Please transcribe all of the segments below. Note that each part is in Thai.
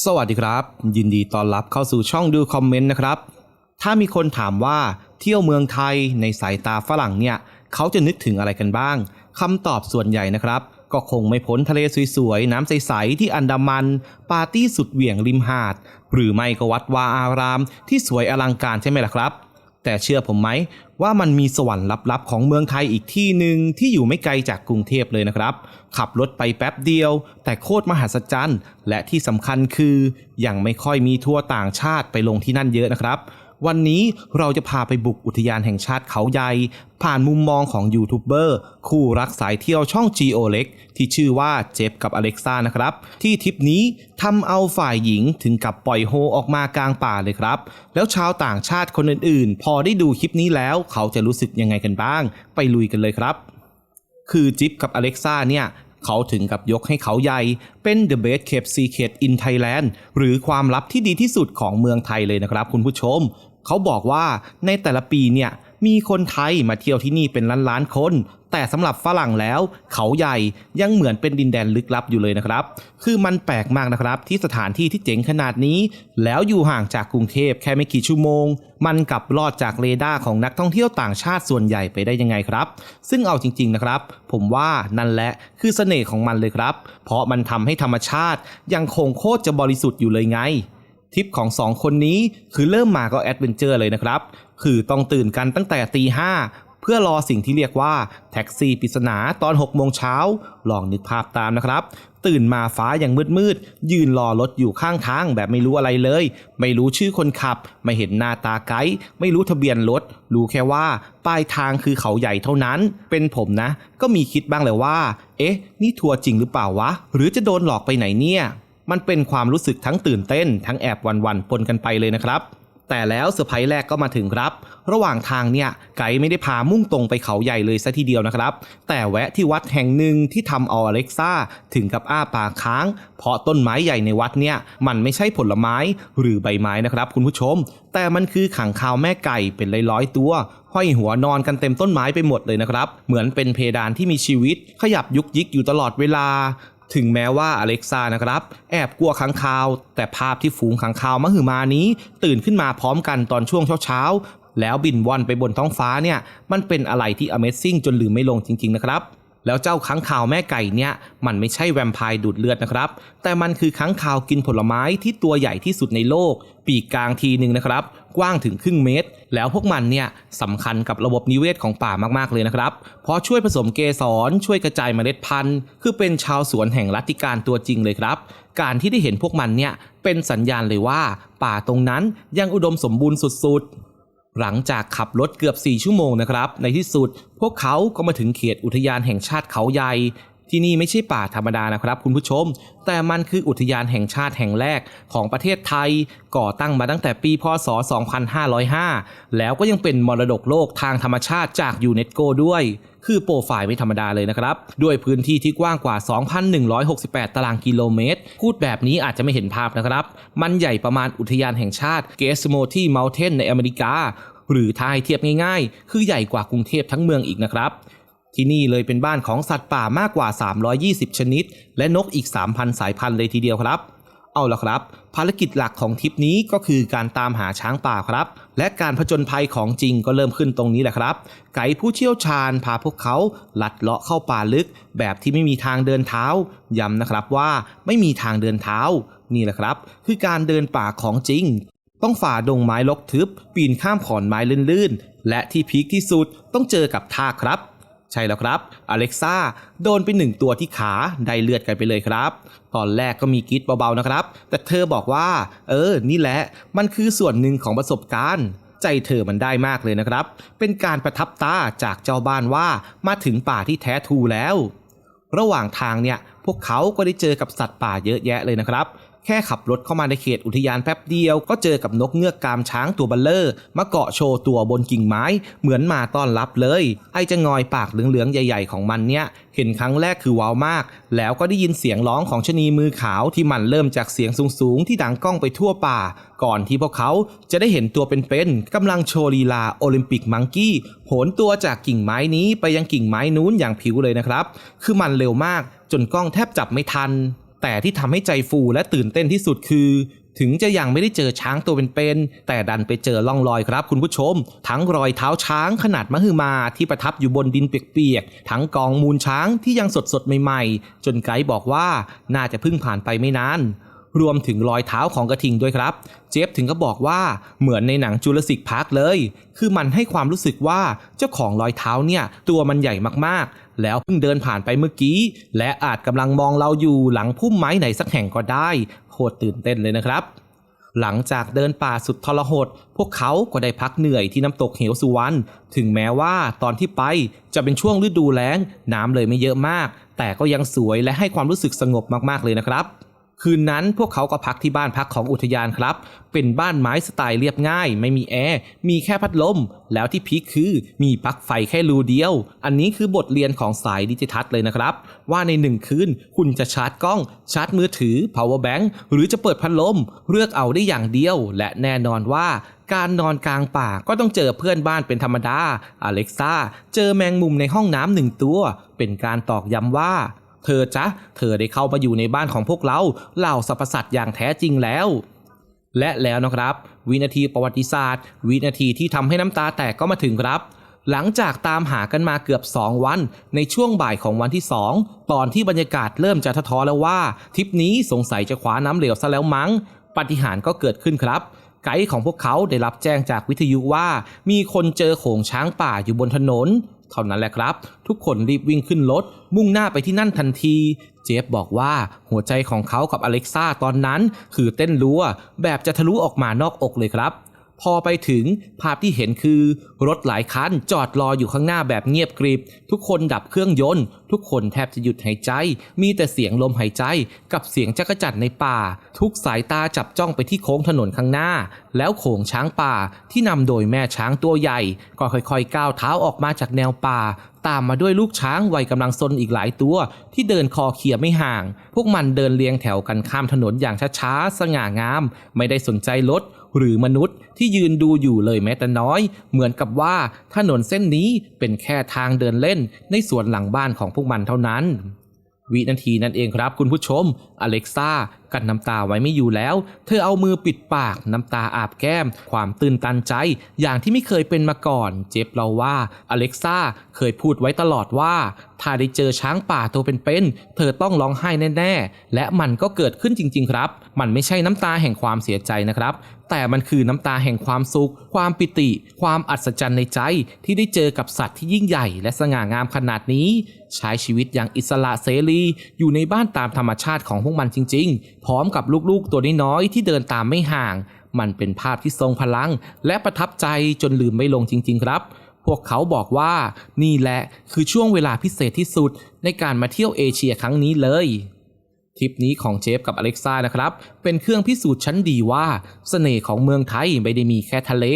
สวัสดีครับ ยินดีต้อนรับเข้าสู่ช่องดูคอมเมนต์นะครับ ถ้ามีคนถามว่าเที่ยวเมืองไทยในสายตาฝรั่งเนี่ย เขาจะนึกถึงอะไรกันบ้างคำตอบส่วนใหญ่นะครับ ก็คงไม่พ้นทะเลสวยๆ น้ำใส ๆ ที่อันดามัน ปาร์ตี้สุดเหวี่ยงริมหาด หรือไม่ก็วัดวาอารามที่สวยอลังการใช่ไหมล่ะครับ แต่เชื่อผมไหมว่ามันมีสวรรค์ลับๆ ของเมืองไทยอีกที่หนึ่งที่อยู่ไม่ไกลจากกรุงเทพเลยนะครับ ขับรถไปแป๊บเดียว แต่โคตรมหัศจรรย์ และที่สำคัญคือยังไม่ค่อยมีทัวร์ต่างชาติไปลงที่นั่นเยอะนะครับ วันนี้เราจะพาไปบุกอุทยานแห่งชาติเขาใหญ่ ผ่านมุมมองของยูทูบเบอร์คู่รักสายเที่ยวช่อง Geo เล็กที่ชื่อว่าเจฟกับอเล็กซ่านะครับ ที่ทริปนี้ทำเอาฝ่ายหญิงถึงกับปล่อยโฮออกมากลางป่าเลยครับ แล้วชาวต่างชาติคนอื่นๆ พอได้ดูคลิปนี้แล้วเขาจะรู้สึกยังไงกันบ้าง ไปลุยกันเลยครับ คือจิ๊บกับอเล็กซ่าเนี่ยเขาถึงกับยกให้เขาใหญ่ เป็น The Best Kept Secret in Thailand หรือความลับที่ดีที่สุดของเมืองไทยเลยนะครับคุณผู้ชม เขาบอกว่าในแต่ละปีเนี่ยมีคนไทยมาเที่ยวที่นี่เป็นล้านๆคน แต่สำหรับฝรั่งแล้ว เขาใหญ่ยังเหมือนเป็นดินแดนลึกลับอยู่เลยนะครับ คือมันแปลกมากนะครับ ที่สถานที่ที่เจ๋งขนาดนี้ แล้วอยู่ห่างจากกรุงเทพแค่ไม่กี่ชั่วโมง มันกลับรอดจากเรดาร์ของนักท่องเที่ยวต่างชาติส่วนใหญ่ไปได้ยังไงครับ ซึ่งเอาจริง ๆนะครับ ผมว่านั่นแหละคือเสน่ห์ของมันเลยครับ เพราะมันทำให้ธรรมชาติยังคงโคตรจะบริสุทธิ์อยู่เลยไง ทิปของสองคนนี้คือเริ่มมาก็แอดเวนเจอร์เลยนะครับ คือต้องตื่นกันตั้งแต่ตีห้าเพื่อรอสิ่งที่เรียกว่าแท็กซี่ปริศนาตอน 6 โมงเช้า ลองนึกภาพตามนะครับ ตื่นมาฟ้ายังมืดมืด ยืนรอรถอยู่ข้างทางแบบไม่รู้อะไรเลย ไม่รู้ชื่อคนขับ ไม่เห็นหน้าตาไกด์ไม่รู้ทะเบียนรถ รู้แค่ว่า ป้ายทางคือเขาใหญ่เท่านั้น เป็นผมนะ ก็มีคิดบ้างเลยว่า เอ๊ะ นี่ทัวร์จริงหรือเปล่าวะ หรือจะโดนหลอกไปไหนเนี่ย มันเป็นความรู้สึกทั้งตื่นเต้น ทั้งแอบวันๆปนกันไปเลยนะครับ แต่แล้วเซอร์ไพรส์แรกก็มาถึงครับ ระหว่างทางเนี่ยไกด์ไม่ได้พามุ่งตรงไปเขาใหญ่เลยซะทีเดียวนะครับ แต่แวะที่วัดแห่งหนึ่งที่ทำเอาอเล็กซ่าถึงกับอ้าปากค้าง เพราะต้นไม้ใหญ่ในวัดเนี่ยมันไม่ใช่ผลไม้หรือใบไม้นะครับ คุณผู้ชม แต่มันคือขังคาวแม่ไก่เป็นร้อยๆตัวห้อยหัวนอนกันเต็มต้นไม้ไปหมดเลยนะครับ เหมือนเป็นเพดานที่มีชีวิตขยับยุกยิกอยู่ตลอดเวลา ถึงแม้ว่าอเล็กซ่านะครับ แอบกลัวขังคาว แต่ภาพที่ฝูงขังคาวมหึมานี้ ตื่นขึ้นมาพร้อมกันตอนช่วงเช้าๆแล้วบินว่อนไปบนท้องฟ้าเนี่ย มันเป็นอะไรที่ Amazing จนลืมไม่ลงจริง ๆ นะครับ แล้วเจ้าค้างคาวแม่ไก่เนี่ยมันไม่ใช่แวมไพร์ดูดเลือดนะครับ แต่มันคือค้างคาวกินผลไม้ที่ตัวใหญ่ที่สุดในโลก ปีกกลางทีหนึ่งนะครับ กว้างถึงครึ่งเมตร แล้วพวกมันเนี่ยสำคัญกับระบบนิเวศของป่ามากๆเลยนะครับ เพราะช่วยผสมเกสรช่วยกระจายเมล็ดพันธุ์ คือเป็นชาวสวนแห่งรัตติการตัวจริงเลยครับ การที่ได้เห็นพวกมันเนี่ยเป็นสัญญาณเลยว่า ป่าตรงนั้นยังอุดมสมบูรณ์สุดๆ หลังจากขับรถเกือบ 4 ชั่วโมงนะครับ ในที่สุดพวกเขาก็มาถึงเขตอุทยานแห่งชาติเขาใหญ่ ที่นี่ไม่ใช่ป่าธรรมดานะครับคุณผู้ชม แต่มันคืออุทยานแห่งชาติแห่งแรกของประเทศไทย ก่อตั้งมาตั้งแต่ปีพศ 2505 แล้วก็ยังเป็นมรดกโลกทางธรรมชาติจากยูเนสโกด้วยคือโปรไฟล์ไม่ธรรมดาเลยนะครับ ด้วยพื้นที่ที่กว้างกว่า 2,168 ตารางกิโลเมตร พูดแบบนี้อาจจะไม่เห็นภาพนะครับ มันใหญ่ประมาณอุทยานแห่งชาติเกสโมที่เมลเทนในอเมริกา หรือถ้าให้เทียบง่ายๆ คือใหญ่กว่ากรุงเทพทั้งเมืองอีกนะครับ ที่นี่เลยเป็นบ้านของสัตว์ป่ามากกว่า 320 ชนิด และนกอีก 3,000 สายพันธุ์เลยทีเดียวครับ เอาละครับ ภารกิจหลักของทริปนี้ก็คือการตามหาช้างป่าครับ และการผจญภัยของจริงก็เริ่มขึ้นตรงนี้แหละครับ ไกด์ผู้เชี่ยวชาญพาพวกเขาลัดเลาะเข้าป่าลึก แบบที่ไม่มีทางเดินเท้า ย้ำนะครับว่าไม่มีทางเดินเท้า นี่แหละครับ คือการเดินป่าของจริง ต้องฝ่าดงไม้รกทึบ ปีนข้ามขอนไม้ลื่นๆ และที่พีคที่สุดต้องเจอกับทากครับ ใช่แล้วครับ อเล็กซ่าโดนไปหนึ่งตัวที่ขาได้เลือดกันไปเลยครับ ตอนแรกก็มีกรีดเบาๆนะครับ แต่เธอบอกว่า เออ นี่แหละ มันคือส่วนหนึ่งของประสบการณ์ใจเธอมันได้มากเลยนะครับ เป็นการประทับตาจากเจ้าบ้านว่ามาถึงป่าที่แท้ทูแล้ว ระหว่างทางเนี่ย พวกเขาก็ได้เจอกับสัตว์ป่าเยอะแยะเลยนะครับ แค่ขับรถเข้ามาในเขตอุทยานแป๊บเดียว ก็เจอกับนกเงือกกามช้างตัวบัลเลอร์ มาเกาะโชว์ตัวบนกิ่งไม้ เหมือนมาต้อนรับเลย ไอจะงอยปากเหลืองๆใหญ่ ๆ ของมันเนี่ยเห็นครั้งแรกคือว้าวมาก แล้วก็ได้ยินเสียงร้องของชนีมือขาวที่มันเริ่มจากเสียงสูงๆ ที่ดังก้องไปทั่วป่า ก่อนที่พวกเขาจะได้เห็นตัวเป็นๆกำลังโชว์ลีลาโอลิมปิกมังกี้โหนตัวจากกิ่งไม้นี้ไปยังกิ่งไม้นู้นอย่างผิวเลยนะครับ คือมันเร็วมากจนกล้องแทบจับไม่ทัน แต่ที่ทำให้ใจฟูและตื่นเต้นที่สุดคือ ถึงจะยังไม่ได้เจอช้างตัวเป็นๆแต่ดันไปเจอล่องรอยครับคุณผู้ชม ทั้งรอยเท้าช้างขนาดมหึมาที่ประทับอยู่บนดินเปียกๆทั้งกองมูลช้างที่ยังสดๆใหม่ๆ จนไกด์บอกว่าน่าจะเพิ่งผ่านไปไม่นานรวมถึงรอยเท้าของกระทิงด้วยครับ เจฟถึงก็บอกว่าเหมือนในหนังจูราสสิกพาร์คเลย คือมันให้ความรู้สึกว่าเจ้าของรอยเท้าเนี่ย ตัวมันใหญ่มากๆ แล้วเพิ่งเดินผ่านไปเมื่อกี้ และอาจกำลังมองเราอยู่หลังพุ่มไม้ไหนสักแห่งก็ได้โคตรตื่นเต้นเลยนะครับหลังจากเดินป่าสุดทรหด พวกเขาก็ได้พักเหนื่อยที่น้ำตกเหวสุวรรณ ถึงแม้ว่าตอนที่ไปจะเป็นช่วงฤดูแล้ง น้ำเลยไม่เยอะมาก แต่ก็ยังสวยและให้ความรู้สึกสงบมากๆเลยนะครับ คืนนั้นพวกเขาก็พักที่บ้านพักของอุทยานครับ เป็นบ้านไม้สไตล์เรียบง่าย ไม่มีแอร์ มีแค่พัดลม แล้วที่พีคคือ มีปลั๊กไฟแค่รูเดียว อันนี้คือบทเรียนของสายดิจิทัลเลยนะครับ ว่าในหนึ่งคืน คุณจะชาร์จกล้อง ชาร์จมือถือ power bank หรือจะเปิดพัดลม เลือกเอาได้อย่างเดียว และแน่นอนว่าการนอนกลางป่าก็ต้องเจอเพื่อนบ้านเป็นธรรมดา อเล็กซ่า เจอแมงมุมในห้องน้ำหนึ่งตัว เป็นการตอกย้ำว่า เธอจ๊ะ เธอได้เข้ามาอยู่ในบ้านของพวกเราเหล่าสรรพสัตว์อย่างแท้จริงแล้ว และแล้วนะครับ วินาทีประวัติศาสตร์ วินาทีที่ทำให้น้ำตาแตกก็มาถึงครับหลังจากตามหากันมาเกือบ 2 วัน ในช่วงบ่ายของวันที่ 2 ตอนที่บรรยากาศเริ่มจะทะท้อแล้วว่า ทริปนี้สงสัยจะคว้าน้ำเหลวซะแล้วมั้ง ปฏิหารก็เกิดขึ้นครับ ไกด์ของพวกเขาได้รับแจ้งจากวิทยุว่า มีคนเจอโขงช้างป่าอยู่บนถนน เท่านั้นแหละครับ ทุกคนรีบวิ่งขึ้นรถ มุ่งหน้าไปที่นั่นทันที เจฟบอกว่าหัวใจของเขากับอเล็กซ่าตอนนั้น คือเต้นรัวแบบจะทะลุออกมานอกอกเลยครับ พอไปถึงภาพที่เห็นคือ รถหลายคันจอดรออยู่ข้างหน้าแบบเงียบกริบ ทุกคนดับเครื่องยนต์ ทุกคนแทบจะหยุดหายใจ มีแต่เสียงลมหายใจ กับเสียงจักจั่นในป่า ทุกสายตาจับจ้องไปที่โค้งถนนข้างหน้า แล้วโขงช้างป่าที่นำโดยแม่ช้างตัวใหญ่ ก็ค่อยๆก้าวเท้าออกมาจากแนวป่าตามมาด้วยลูกช้างวัยกำลังซนอีกหลายตัว ที่เดินคอเขียไม่ห่าง พวกมันเดินเรียงแถวกันข้ามถนนอย่างช้าๆ สง่างาม ไม่ได้สนใจรถ หรือมนุษย์ที่ยืนดูอยู่เลยแม้แต่น้อย เหมือนกับว่าถนนเส้นนี้เป็นแค่ทางเดินเล่นในสวนหลังบ้านของพวกมันเท่านั้น วินาทีนั่นเองครับคุณผู้ชมอเล็กซ่า กันน้ำตาไว้ไม่อยู่แล้ว เธอเอามือปิดปากน้ำตาอาบแก้ม ความตื่นตันใจ อย่างที่ไม่เคยเป็นมาก่อน เจ็บเราว่าอเล็กซ่าเคยพูดไว้ตลอดว่า ถ้าได้เจอช้างป่าตัวเป็นๆเธอต้องร้องไห้แน่ๆ และมันก็เกิดขึ้นจริง ๆ ครับ มันไม่ใช่น้ำตาแห่งความเสียใจนะครับแต่มันคือน้ำตาแห่งความสุข ความปิติ ความอัศจรรย์ในใจ ที่ได้เจอกับสัตว์ที่ยิ่งใหญ่ และสง่างามขนาดนี้ ใช้ชีวิตอย่างอิสระเสรี อยู่ในบ้านตามธรรมชาติของพวกมันจริง ๆพร้อมกับลูกๆตัวน้อยๆที่เดินตามไม่ห่าง มันเป็นภาพที่ทรงพลัง และประทับใจจนลืมไม่ลงจริง ๆ ครับ พวกเขาบอกว่านี่แหละคือช่วงเวลาพิเศษที่สุดในการมาเที่ยวเอเชียครั้งนี้เลยทริปนี้ของเจฟกับอเล็กซ่านะครับ เป็นเครื่องพิสูจน์ชั้นดีว่าเสน่ห์ของเมืองไทยไม่ได้มีแค่ทะเล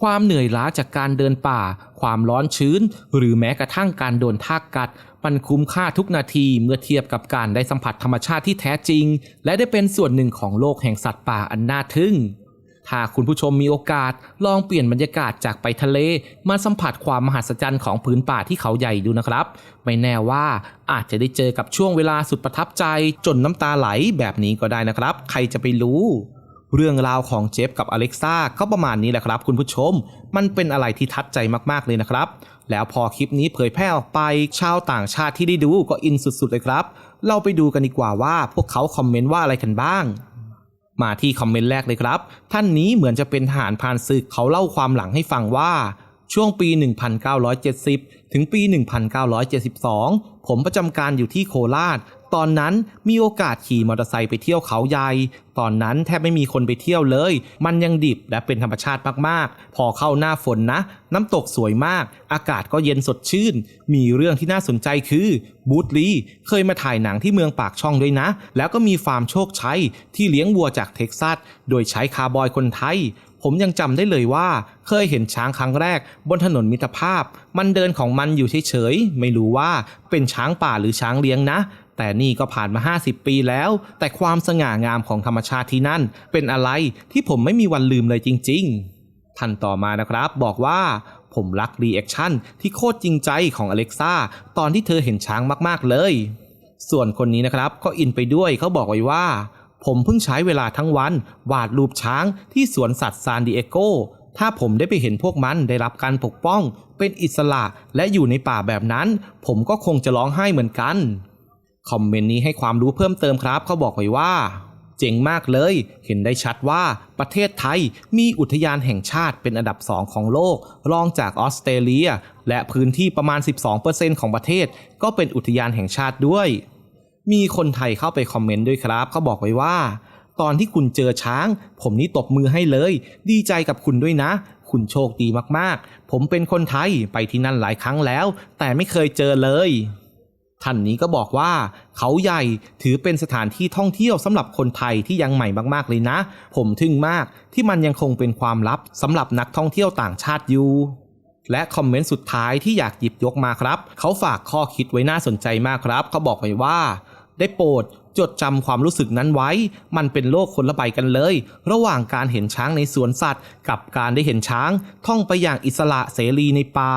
ความเหนื่อยล้าจากการเดินป่า ความร้อนชื้น หรือแม้กระทั่งการโดนทากกัด มันคุ้มค่าทุกนาทีเมื่อเทียบกับการได้สัมผัสธรรมชาติที่แท้จริง และได้เป็นส่วนหนึ่งของโลกแห่งสัตว์ป่าอันน่าทึ่งถ้าคุณผู้ชมมีโอกาสลองเปลี่ยนบรรยากาศจากไปทะเล มาสัมผัสความมหัศจรรย์ของผืนป่าที่เขาใหญ่ดูนะครับ ไม่แน่ว่าอาจจะได้เจอกับช่วงเวลาสุดประทับใจจนน้ำตาไหลแบบนี้ก็ได้นะครับ ใครจะไปรู้ เรื่องราวของเจฟกับอเล็กซ่าก็ประมาณนี้แหละครับ คุณผู้ชม มันเป็นอะไรที่ทัดใจมากๆเลยนะครับ แล้วพอคลิปนี้เผยแพร่ออกไปชาวต่างชาติที่ได้ดูก็อินสุดๆเลยครับ เราไปดูกันดีกว่าว่าพวกเขาคอมเมนต์ว่าอะไรกันบ้าง มาที่คอมเมนต์แรกเลยครับ ท่านนี้เหมือนจะเป็นทหารพรานศึกเขาเล่าความหลังให้ฟังว่าช่วงปี 1970 ถึงปี 1972 ผมประจำการอยู่ที่โคราช ตอนนั้นมีโอกาสขี่มอเตอร์ไซค์ไปเที่ยวเขาใหญ่ ตอนนั้นแทบไม่มีคนไปเที่ยวเลย มันยังดิบและเป็นธรรมชาติมากๆ พอเข้าหน้าฝนนะ น้ำตกสวยมาก อากาศก็เย็นสดชื่น มีเรื่องที่น่าสนใจคือบูธลีเคยมาถ่ายหนังที่เมืองปากช่องด้วยนะ แล้วก็มีฟาร์มโชคชัยที่เลี้ยงวัวจากเท็กซัส โดยใช้คาร์บอยคนไทยผมยังจำได้เลยว่าเคยเห็นช้างครั้งแรก บนถนนมิตรภาพ มันเดินของมันอยู่เฉยๆ ไม่รู้ว่าเป็นช้างป่าหรือช้างเลี้ยงนะ แต่นี่ก็ผ่านมา 50 ปีแล้ว แต่ความสง่างามของธรรมชาติที่นั่น เป็นอะไรที่ผมไม่มีวันลืมเลยจริง ๆ ท่านต่อมานะครับบอกว่าผมรักรีแอคชั่นที่โคตรจริงใจของอเล็กซ่าตอนที่เธอเห็นช้างมากๆเลย ส่วนคนนี้นะครับก็อินไปด้วยเขาบอกไว้ว่า ผมเพิ่งใช้เวลาทั้งวัน วาดรูปช้างที่สวนสัตว์ซานดิเอโกถ้าผมได้ไปเห็นพวกมันได้รับการปกป้อง เป็นอิสระและอยู่ในป่าแบบนั้น ผมก็คงจะร้องไห้เหมือนกัน คอมเมนต์นี้ให้ความรู้เพิ่มเติมครับ เขาบอกไว้ว่า เจ๋งมากเลย เห็นได้ชัดว่าประเทศไทยมีอุทยานแห่งชาติเป็นอันดับ 2 ของโลก รองจากออสเตรเลีย และพื้นที่ประมาณ 12%ของประเทศ ก็เป็นอุทยานแห่งชาติด้วย มีคนไทยเข้าไปคอมเมนต์ด้วยครับ เขาบอกไว้ว่า ตอนที่คุณเจอช้าง ผมนี่ตบมือให้เลย ดีใจกับคุณด้วยนะคุณโชคดีมากๆ ผมเป็นคนไทยไปที่นั่นหลายครั้งแล้ว แต่ไม่เคยเจอเลย ท่านนี้ก็บอกว่าเขาใหญ่ถือเป็นสถานที่ท่องเที่ยวสำหรับคนไทยที่ยังใหม่มากๆเลยนะ ผมทึ่งมากที่มันยังคงเป็นความลับสำหรับนักท่องเที่ยวต่างชาติอยู่และคอมเมนต์สุดท้ายที่อยากหยิบยกมาครับ เขาฝากข้อคิดไว้น่าสนใจมากครับ เขาบอกไว้ว่า ได้โปรดจดจำความรู้สึกนั้นไว้ มันเป็นโลกคนละใบกันเลย ระหว่างการเห็นช้างในสวนสัตว์ กับการได้เห็นช้างท่องไปอย่างอิสระเสรีในป่า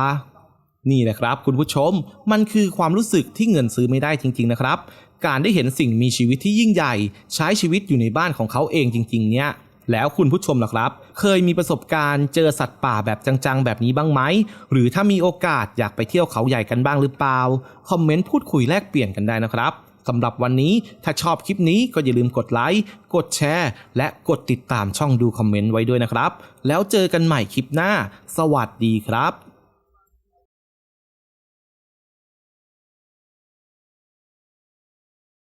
นี่แหละครับคุณผู้ชมมันคือความรู้สึกที่เงินซื้อไม่ได้จริง ๆ นะครับ การได้เห็นสิ่งมีชีวิตที่ยิ่งใหญ่ ใช้ชีวิตอยู่ในบ้านของเขาเองจริง ๆ เนี่ยแล้วคุณผู้ชมล่ะครับ เคยมีประสบการณ์เจอสัตว์ป่าแบบจังๆ แบบนี้บ้างไหม หรือถ้ามีโอกาสอยากไปเที่ยวเขาใหญ่กันบ้างหรือเปล่า คอมเมนต์พูดคุยแลกเปลี่ยนกันได้นะครับสำหรับวันนี้ถ้าชอบคลิปนี้ก็อย่าลืมกดไลค์ กดแชร์ และกดติดตามช่องดูคอมเมนต์ไว้ด้วยนะครับ แล้วเจอกันใหม่คลิปหน้า สวัสดีครับ